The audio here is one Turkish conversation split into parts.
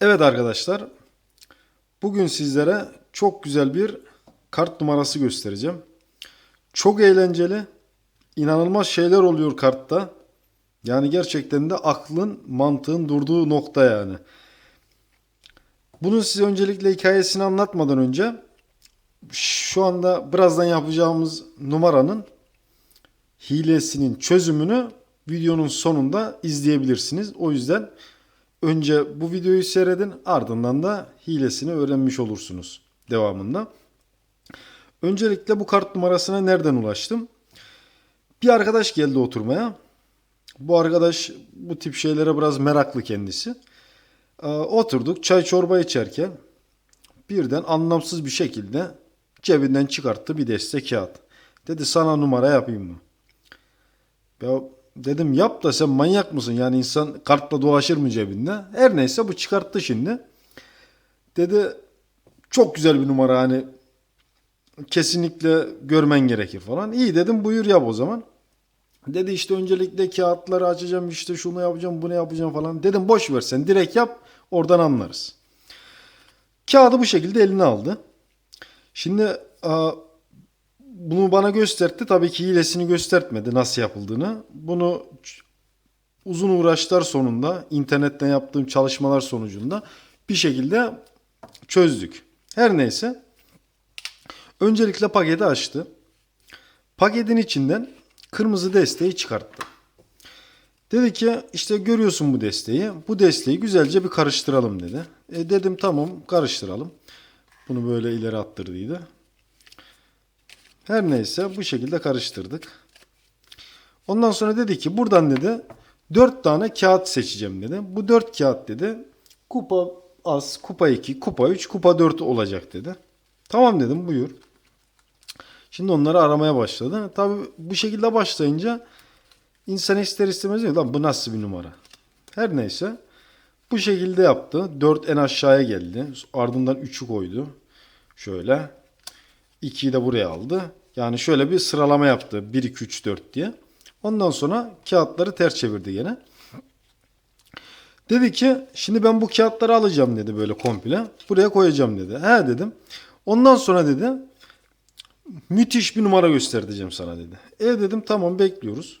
Evet arkadaşlar. Bugün sizlere çok güzel bir kart numarası göstereceğim. Çok eğlenceli. inanılmaz şeyler oluyor kartta. Yani gerçekten de aklın, mantığın durduğu nokta yani. Bunun size öncelikle hikayesini anlatmadan önce şu anda birazdan yapacağımız numaranın hilesinin çözümünü videonun sonunda izleyebilirsiniz. O yüzden önce bu videoyu seyredin ardından da hilesini öğrenmiş olursunuz devamında. Öncelikle bu kart numarasına nereden ulaştım? Bir arkadaş geldi oturmaya. Bu arkadaş bu tip şeylere biraz meraklı kendisi. Ee, Oturduk çay çorba içerken birden anlamsız bir şekilde cebinden çıkarttı bir deste kağıt. Dedi sana numara yapayım mı? Ya dedim yap da sen manyak mısın? Yani insan kartla dolaşır mı cebinde? Her neyse bu çıkarttı şimdi. Dedi çok güzel bir numara hani kesinlikle görmen gerekir falan. İyi dedim buyur yap o zaman. Dedi işte öncelikle kağıtları açacağım işte şunu yapacağım bunu yapacağım falan. Dedim boş ver sen direkt yap oradan anlarız. Kağıdı bu şekilde eline aldı. Şimdi bunu bana gösterdi. Tabii ki hilesini göstertmedi nasıl yapıldığını. Bunu uzun uğraşlar sonunda internetten yaptığım çalışmalar sonucunda bir şekilde çözdük. Her neyse. Öncelikle paketi açtı. Paketin içinden kırmızı desteği çıkarttı. Dedi ki işte görüyorsun bu desteği. Bu desteği güzelce bir karıştıralım dedi. E dedim tamam karıştıralım. Bunu böyle ileri attırdıydı. Her neyse bu şekilde karıştırdık. Ondan sonra dedi ki buradan dedi 4 tane kağıt seçeceğim dedi. Bu 4 kağıt dedi kupa az, kupa 2, kupa 3, kupa 4 olacak dedi. Tamam dedim buyur. Şimdi onları aramaya başladı. Tabi bu şekilde başlayınca insan ister istemez diyor lan bu nasıl bir numara. Her neyse bu şekilde yaptı. 4 en aşağıya geldi. Ardından 3'ü koydu. Şöyle. 2'yi de buraya aldı. Yani şöyle bir sıralama yaptı. 1, 2, 3, 4 diye. Ondan sonra kağıtları ters çevirdi gene. Dedi ki şimdi ben bu kağıtları alacağım dedi böyle komple. Buraya koyacağım dedi. He dedim. Ondan sonra dedi müthiş bir numara göstereceğim sana dedi. E dedim tamam bekliyoruz.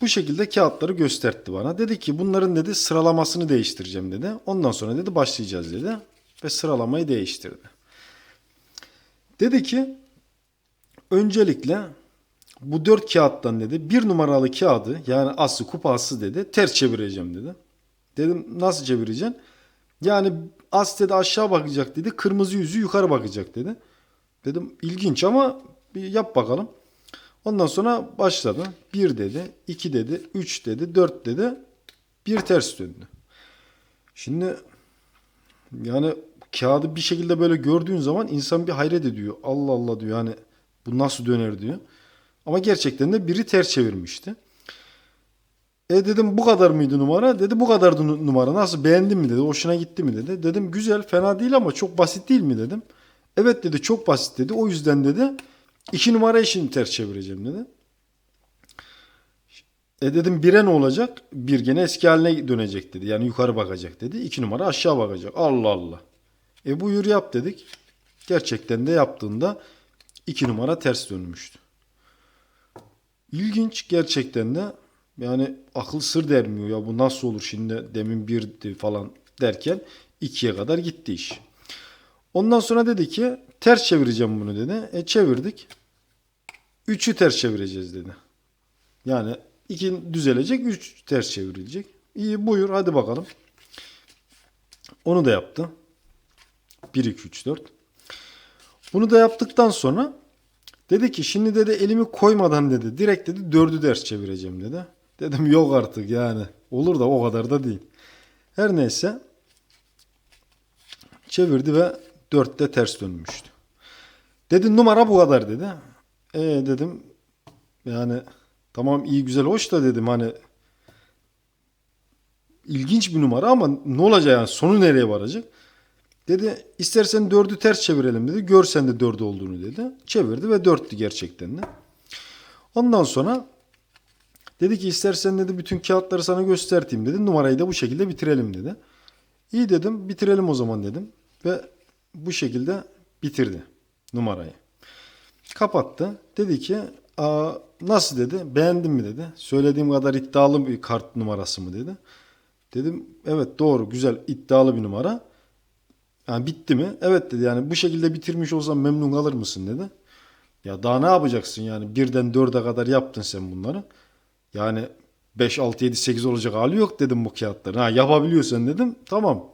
Bu şekilde kağıtları gösterdi bana. Dedi ki bunların dedi sıralamasını değiştireceğim dedi. Ondan sonra dedi başlayacağız dedi. Ve sıralamayı değiştirdi. Dedi ki öncelikle bu dört kağıttan dedi bir numaralı kağıdı yani aslı kupası dedi ters çevireceğim dedi. Dedim nasıl çevireceksin? Yani as dedi aşağı bakacak dedi. Kırmızı yüzü yukarı bakacak dedi. Dedim ilginç ama bir yap bakalım. Ondan sonra başladı. 1 dedi, 2 dedi, 3 dedi, 4 dedi. Bir ters döndü. Şimdi yani kağıdı bir şekilde böyle gördüğün zaman insan bir hayret ediyor. Allah Allah diyor yani bu nasıl döner diyor. Ama gerçekten de biri ters çevirmişti. E dedim bu kadar mıydı numara? Dedi bu kadardı nu- numara. Nasıl beğendin mi dedi. Hoşuna gitti mi dedi. Dedim güzel fena değil ama çok basit değil mi dedim. Evet dedi çok basit dedi. O yüzden dedi iki numara işini ters çevireceğim dedi. E dedim bire ne olacak? Bir gene eski haline dönecek dedi. Yani yukarı bakacak dedi. İki numara aşağı bakacak. Allah Allah. E buyur yap dedik. Gerçekten de yaptığında iki numara ters dönmüştü. İlginç gerçekten de yani akıl sır dermiyor ya bu nasıl olur şimdi demin birdi falan derken ikiye kadar gitti iş. Ondan sonra dedi ki ters çevireceğim bunu dedi. E çevirdik. Üçü ters çevireceğiz dedi. Yani iki düzelecek, üç ters çevrilecek. İyi buyur hadi bakalım. Onu da yaptı. 1, 2, 3, 4. Bunu da yaptıktan sonra dedi ki şimdi dedi elimi koymadan dedi direkt dedi dördü ders çevireceğim dedi. Dedim yok artık yani olur da o kadar da değil. Her neyse çevirdi ve dörtte ters dönmüştü. Dedi numara bu kadar dedi. E dedim yani tamam iyi güzel hoş da dedim hani ilginç bir numara ama ne olacak yani sonu nereye varacak? Dedi istersen dördü ters çevirelim dedi. Görsen de dördü olduğunu dedi. Çevirdi ve dörttü gerçekten de. Ondan sonra dedi ki istersen dedi bütün kağıtları sana göstereyim dedi. Numarayı da bu şekilde bitirelim dedi. İyi dedim bitirelim o zaman dedim. Ve bu şekilde bitirdi numarayı. Kapattı. Dedi ki Aa, nasıl dedi beğendin mi dedi. Söylediğim kadar iddialı bir kart numarası mı dedi. Dedim evet doğru güzel iddialı bir numara. Yani bitti mi? Evet dedi yani bu şekilde bitirmiş olsam memnun kalır mısın dedi. Ya daha ne yapacaksın yani birden dörde kadar yaptın sen bunları. Yani 5, 6, 7, 8 olacak hali yok dedim bu kağıtların. Ha yapabiliyorsan dedim tamam.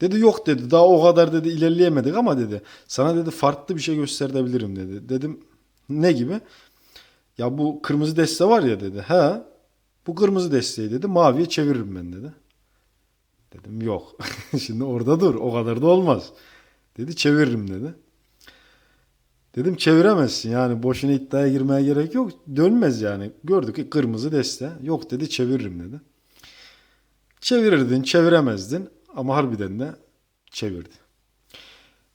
Dedi yok dedi daha o kadar dedi ilerleyemedik ama dedi sana dedi farklı bir şey gösterebilirim dedi. Dedim ne gibi? Ya bu kırmızı deste var ya dedi. He bu kırmızı desteği dedi maviye çeviririm ben dedi. Dedim yok. Şimdi orada dur o kadar da olmaz. Dedi çeviririm dedi. Dedim çeviremezsin yani boşuna iddiaya girmeye gerek yok. Dönmez yani. Gördük ki kırmızı deste. Yok dedi çeviririm dedi. Çevirirdin çeviremezdin ama harbiden de çevirdi.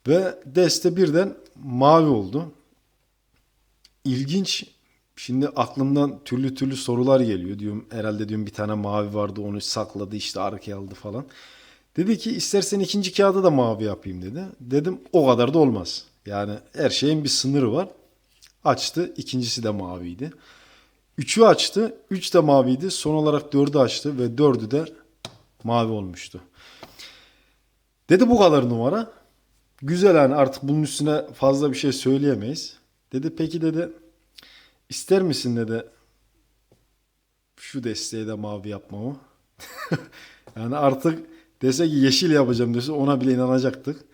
Ve deste birden mavi oldu. İlginç. Şimdi aklımdan türlü türlü sorular geliyor. Diyorum herhalde diyorum bir tane mavi vardı onu sakladı işte arkaya aldı falan. Dedi ki istersen ikinci kağıdı da mavi yapayım dedi. Dedim o kadar da olmaz. Yani her şeyin bir sınırı var. Açtı. ikincisi de maviydi. Üçü açtı. Üç de maviydi. Son olarak dördü açtı ve dördü de mavi olmuştu. Dedi bu kadar numara. Güzel yani artık bunun üstüne fazla bir şey söyleyemeyiz. Dedi peki dedi ister misin dedi şu desteği de mavi yapmamı. yani artık dese ki yeşil yapacağım dese ona bile inanacaktık.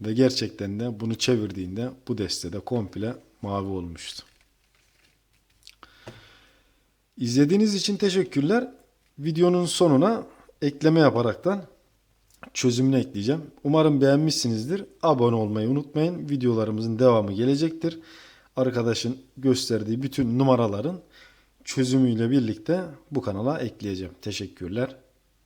Ve gerçekten de bunu çevirdiğinde bu destede komple mavi olmuştu. İzlediğiniz için teşekkürler. Videonun sonuna ekleme yaparaktan çözümünü ekleyeceğim. Umarım beğenmişsinizdir. Abone olmayı unutmayın. Videolarımızın devamı gelecektir. Arkadaşın gösterdiği bütün numaraların çözümüyle birlikte bu kanala ekleyeceğim. Teşekkürler.